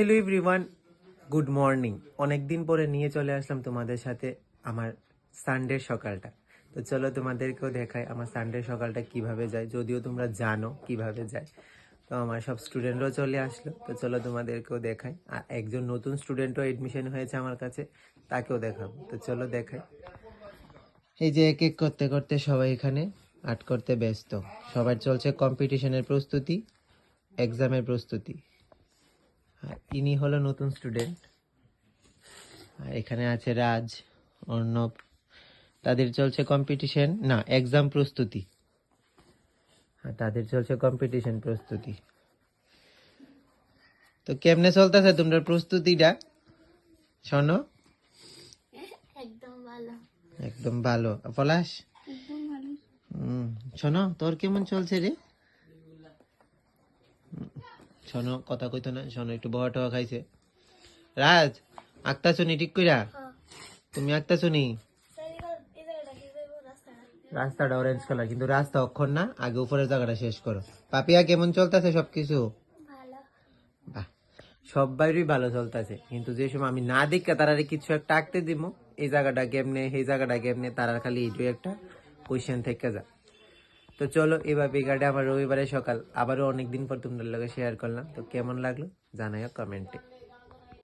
Hello everyone good morning অনেক দিন পরে নিয়ে চলে আসলাম তোমাদের সাথে আমার সানডের সকালটা। তো চলো তোমাদেরকেও দেখাই আমার সানডের সকালটা কীভাবে যায়, যদিও তোমরা জানো কীভাবে যায়। তো আমার সব স্টুডেন্টরাও চলে আসলো। তো চলো তোমাদেরকেও দেখাই। আর একজন নতুন স্টুডেন্টও এডমিশন হয়েছে আমার কাছে, তাকেও দেখাবো। তো চলো দেখাই। এই যে এক এক করতে করতে সবাই এখানে আর্ট করতে ব্যস্ত। সবার চলছে কম্পিটিশনের প্রস্তুতি এক্সামের প্রস্তুতি। ইনি হলো নতুন স্টুডেন্ট আর এখানে আছে রাজ অর্ণব। তাদের চলছে কম্পিটিশন না এক্সাম প্রস্তুতি। আর তাদের চলছে কম্পিটিশন প্রস্তুতি। তো কেমনে চলতেছে তোমরা প্রস্তুতিটা? শোনো। একদম ভালো। একদম ভালো। পলাশ? শোনো তোর কেমন চলছে রে? শোনো কথা কইতো না শোনো একটু বহা টহা খাইছে। রাজ আক্তা শুনি ঠিক কইরা? তুমি আক্তা শুনি রাস্তাটা অরেঞ্জ কালার কিন্তু রাস্তা অক্ষর না আগে উপরের জায়গাটা শেষ করো। পাপিয়া কেমন চলতেছে সবকিছু? বাহ সবাইরই ভালো চলতেছে কিন্তু যে সময় আমি না দেখে তারা কিছু একটা আঁকতে দিব এই জায়গাটা কেমনে এই জায়গাটা কেমনে তারা খালি এইটুকু একটা কোয়েশ্চেন থেকে যা। তো চলো এভাবে বিকাটে আমার রবিবারে সকাল। আবারও অনেকদিন পর তোমাদের লোকে শেয়ার করলাম। তো কেমন লাগল জানাইও কমেন্টে